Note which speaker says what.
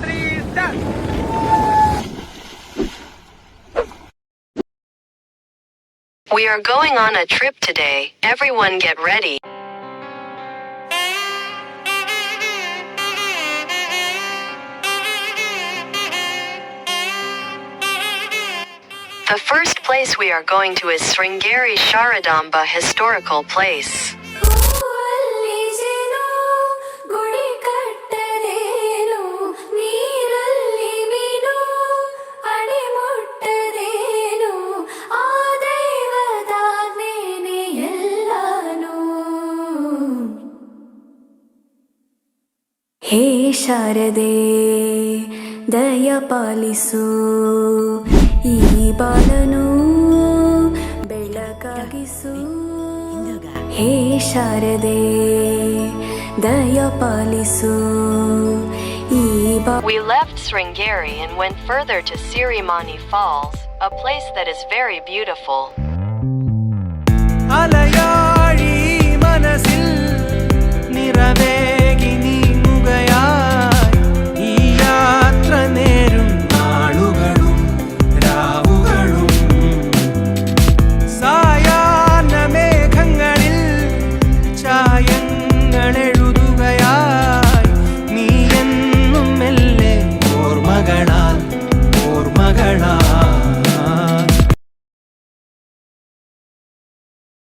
Speaker 1: Three start
Speaker 2: We are going on a trip today. Everyone get ready. The first place we are going to is Sringeri Sharadamba Historical Place.
Speaker 3: ಹೇ ಶಾರದೆ ದಯ ಪಾಲಿಸು ಈ ಬಾಳನು ಬೆಳಕಾಗಿಸು ಹೇ ಶಾರದೆ ದಯ ಪಾಲಿಸು ಈ ಬಾ
Speaker 2: We left Sringeri and went further to Sirimani Falls, a place that is very beautiful.